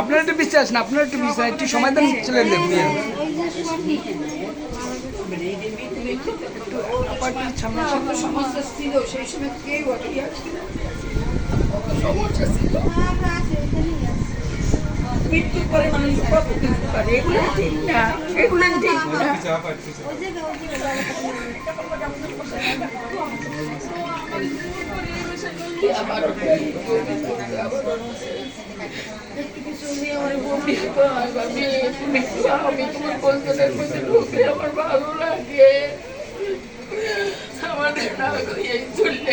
আপনার একটু বিশ্বাস না, আপনার একটু বিশ্বাস, একটু সময় দেন, চলে দেবেন সমস্যা ছিল সেই সময় কেউ সমস্যা ছিল মৃত্যুর পরে মানুষ কত কিছু করে এগুলো ঠিক না। এগুলো ঠিক না আমার বমি পায় বা মেয়ে তুমি একটু আমি তোমার কলকাতার মধ্যে ঢুকলে আমার ভালো লাগে আমাদের না করিয়ে চললে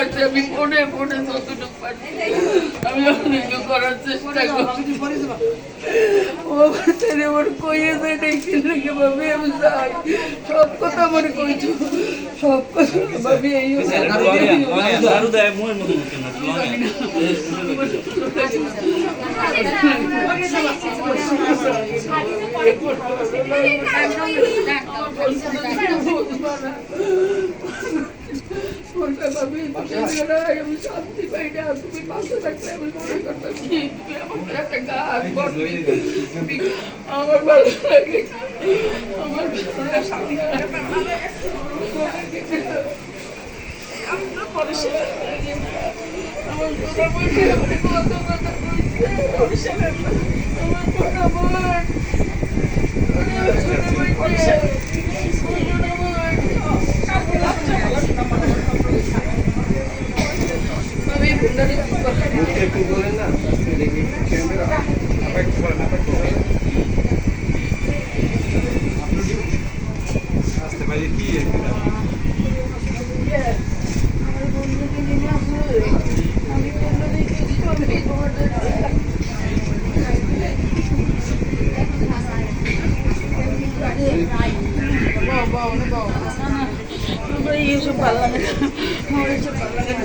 পারছি আমি ফোনে ফোনে যতটুক পারছি? আমি অনেক করার চেষ্টা করছি ও ছেলে আমার কইয়েছে দেখি নাকি ভাবি আমি যাই সব কথা আমার কইছো। সব কথা ভাবি এই বলতে ভাবি তুমি নাই, আমি শান্তি পাই না তুমি পাশে থাকলে আমি মনে করতাম কি তুমি আমার একটা গাছ বলবি আমার ভালো লাগে আমার ভালো লাগে আমি তো পরিষ্কার আমার কথা বলছে আমার কত কথা বলছে আমার কথা বল একটু বলেন না দেখি ক্যামেরা আবার এইসব ভালো লাগে আমার এইসব ভালো লাগে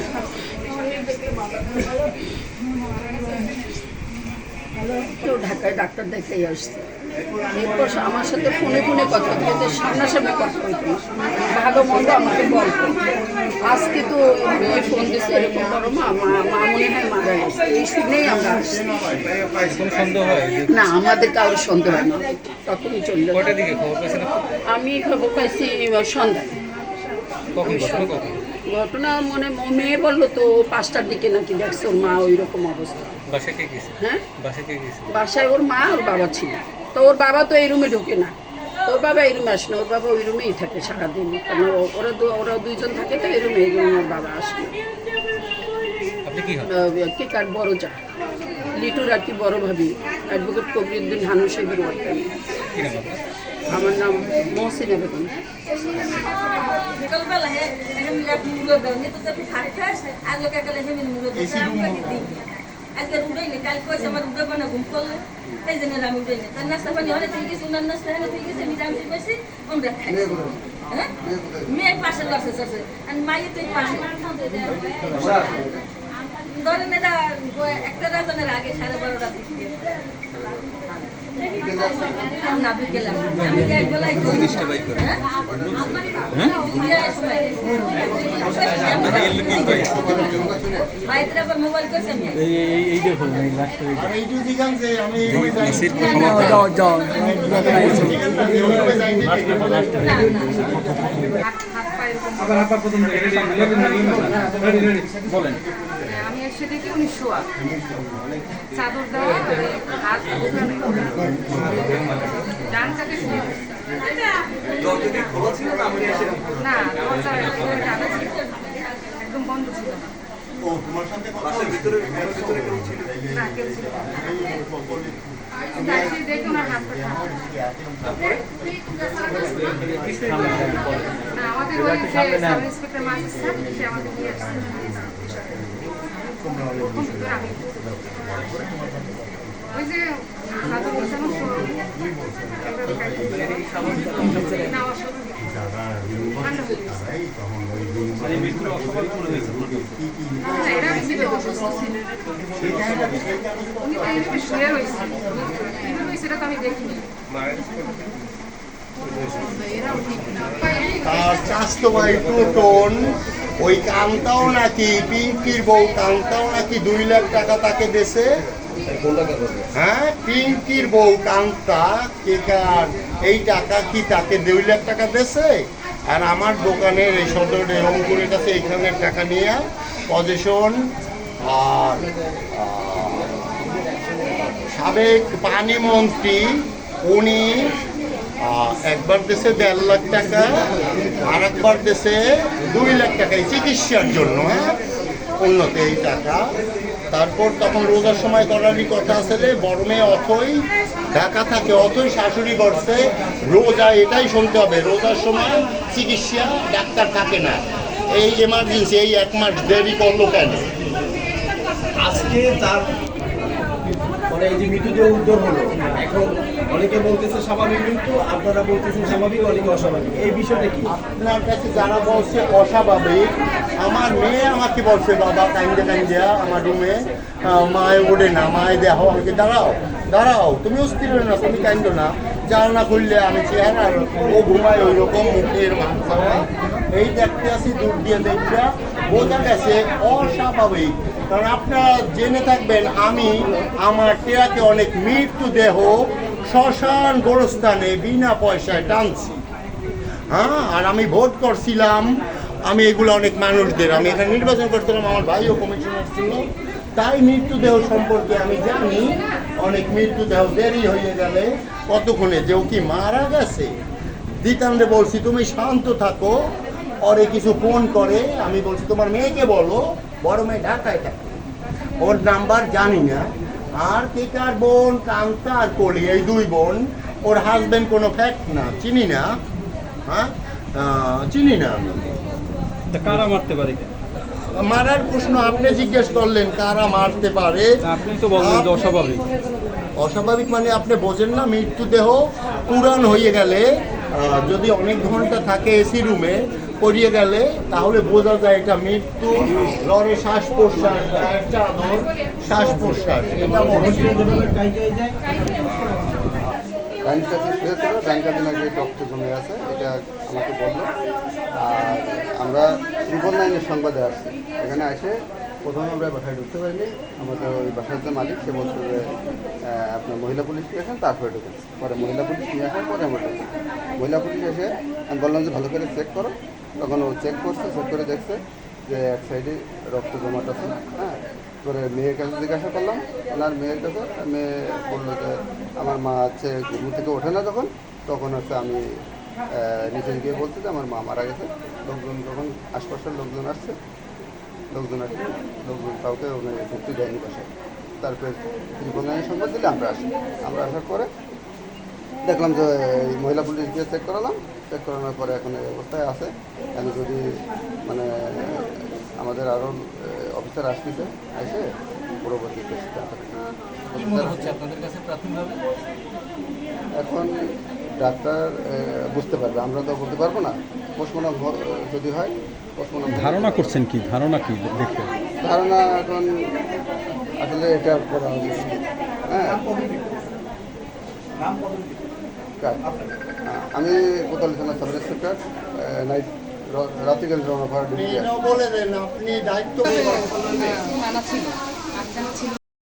তো ঢাকায় ডাক্তার দেখাই আসছে। এরপর আমার সাথে ফোনে ফোনে কথা বলতে সামনাসামনি কথা বলতো ভালো মন্দ আমাকে বলতো আজকে তো ওই ফোন দিচ্ছে এরকম করো মা। মা মা মনে হয় মারা গেছে। এই শুনেই আমরা আসছি। না আমাদের কারোর সন্দেহ হয় না। তখনই চলে? আমি খবর পাইছি সন্ধ্যায়। ঘটনা মনে মেয়ে বলল তো পাঁচটার দিকে নাকি দেখছে ওর মা ওই রকম অবস্থা হ্যাঁ? বাসায় ওর মা ওর বাবা ছিল। তো ওর বাবা তো এই রুমে ঢোকে না। ওর বাবা এই রুমে আসে না ওর বাবা ওই রুমেই থাকে সারাদিন। কারণ ওরা দু- ওরা দুইজন থাকে তো এই রুমে এই রুমে ওর বাবা আসে কি কার বড় যা। লিটুর আর কি বড় ভাবি অ্যাডভোকেট কবিরুদ্দিন হানু সাহেবের কি আমার নাম মহসিনা বেগম। সকালবেলা হে এরকম লেপ মুলো দাও নিতে তো ভাত খাস আজ লোকে গেলে হে মিন মুলো দাও আমি কাটি দিই আজকে উড়াই নে কাল কইছে আমার উড়ে বানা ঘুম করলে এই জন্য আমি উড়াই নে। তার নাস্তা পানি হলে ঠিক আছে উনার নাস্তা হলে ঠিক আছে আমি জানতে পারছি আমরা খাইছি হ্যাঁ মেয়ে পাশে লসে চলছে আর মাইয়ে তুই পাশে ধরেন এটা একটা রাজনের আগে সাড়ে বারোটা দিকে আবার আবার প্রথম বলেন আমি এসে দেখি উনি চাদর দেওয়া হাত ডান শুয়ে না? দরজা। একদম বন্ধ ছিল। না। আমাদের ওই যে সাব ইন্সপেক্টর স্যার, সে আমাদের নিয়ে আসছে। উনি তো আমি দেখিনি তার স্বাস্থ্য ভাই টুটন ওই কান্তাও নাকি পিঙ্কির বউ কান্তাও নাকি দুই লাখ টাকা তাকে দেশে হ্যাঁ পিঙ্কির বউ কান্তা কেকার এই টাকা কি তাকে দুই লাখ টাকা দেছে? আর আমার দোকানের এই সদর রংপুরের কাছে এইখানের টাকা নিয়ে পজিশন আর সাবেক পানি মন্ত্রী উনি একবার দেশে দেড় লাখ টাকা আর একবার দেশে দুই লাখ টাকা চিকিৎসার জন্য হ্যাঁ? উন্নত এই টাকা। তারপর তখন রোজার সময় করারই কথা আসলে বড় মেয়ে অথই ঢাকা থাকে, অথই শাশুড়ি করছে রোজা এটাই শুনতে হবে, রোজার সময় চিকিৎসা ডাক্তার থাকে না। এই এমার্জেন্সি এই এক মাস দেরি করল কেন? আজকে তার মানে এই যে মৃত্যুদেহ উদ্ধার হলো, এখন অনেকে বলতেছে স্বাভাবিক মৃত্যু, আপনারা বলতেছেন স্বাভাবিক, অনেকে অস্বাভাবিক। এই বিষয়টা কি? আপনার কাছে যারা বলছে অস্বাভাবিক, আমার মেয়ে আমাকে বলছে, বাবা, কাইন্দে কাইন্দে, আমার রুমে মায়ে ওঠে না, মায়ে দেহ আমাকে দাঁড়াও দাঁড়াও, তুমি অস্থির হয়ে না তুমি কাইন্দ না। জানলা খুললে আমি চেহারা ও ঘুমায় ওই রকম মুখের মাংস এই দেখতে আসি দূর দিয়ে দেখতে বোঝা গেছে অস্বাভাবিক। কারণ আপনারা জেনে থাকবেন, আমি আমার টেরাকে অনেক মৃত্যু দেহ শ্মশান গোরস্থানে বিনা পয়সায় টানছি। হ্যাঁ আর আমি ভোট করছিলাম। আমি এগুলো অনেক মানুষদের, আমি এখানে নির্বাচন করছিলাম, আমার ভাইও কমিশনার ছিল। তাই মৃত্যুদেহ সম্পর্কে আমি জানি, অনেক মৃত্যুদেহ দেরি হয়ে গেলে কতক্ষণে যে ও কি মারা গেছে? দিতান্তে বলছি, তুমি শান্ত থাকো। পরে কিছু ফোন করে আমি বলছি তোমার মেয়েকে বলো বড় মেয়ে ঢাকায় থাকে। ওর নাম্বার জানি না। আর কেকার বোন কান্তা আর কলি এই দুই বোন ওর হাজবেন্ড কোনো ফ্যাক্ট না চিনি না হ্যাঁ? চিনি না আমি। কারা মারতে পারে মারার প্রশ্ন আপনি জিজ্ঞেস করলেন কারা মারতে পারে? আপনি তো বললেন যে অস্বাভাবিক। অস্বাভাবিক মানে আপনি বোঝেন না মৃত্যুদেহ পুরান হয়ে গেলে যদি অনেক ঘণ্টা থাকে এসি রুমে পড়িয়ে গেলে তাহলে বোঝা যায় এটা মৃত্যু, লড়ে শ্বাস প্রশ্বাস শ্বাস প্রশ্বাস এটা জমে আছে, এটা বলল। আর আমরা সংবাদে এখানে প্রথমে আমরা ঢুকতে পারিনি। ওই মালিক আপনার মহিলা পুলিশ নিয়ে আসেন, তারপরে ঢুকেন পরে মহিলা পুলিশ নিয়ে আসার পরে আমরা মহিলা পুলিশ এসে আমি বললাম যে, ভালো করে চেক করো। তখন ও চেক করছে চেক করে দেখছে যে এক সাইডে রক্ত জমাট আছে। হ্যাঁ? করে মেয়ের কাছে জিজ্ঞাসা করলাম, ওনার মেয়ের কাছে, মেয়ে বলল যে আমার মা হচ্ছে ঘুম থেকে ওঠে না যখন, তখন হচ্ছে আমি নিচে গিয়ে বলছি যে আমার মা মারা গেছে। লোকজন যখন আশপাশের লোকজন আসছে। লোকজন আসছে, লোকজন কাউকে ওখানে ঢুকতে দেয়নি বাসায়। তারপরে ত্রিপন্দানের সংবাদ দিলে আমরা আসি। আমরা আসার পরে দেখলাম যে মহিলা পুলিশ দিয়ে চেক করালাম। চেক করানোর পরে এখন এই অবস্থায় আছে। আমি যদি মানে আমাদের আরও অফিসার আসতেছে আসে পরবর্তী এখন ডাক্তার বুঝতে পারবে। আমরা তো বলতে পারব না। পোস্টমর্টম যদি হয় পোস্টমর্টম ধারণা করছেন কি? ধারণা কি দেখে ধারণা এখন আসলে এটা করা হ্যাঁ। কার? আহ, আমি কোতালি থানা সাব ইন্সপেক্টর নাইট রাত্রিকাল রওনা ফায়ার ডিউটি বলে দেন আপনি দায়িত্ব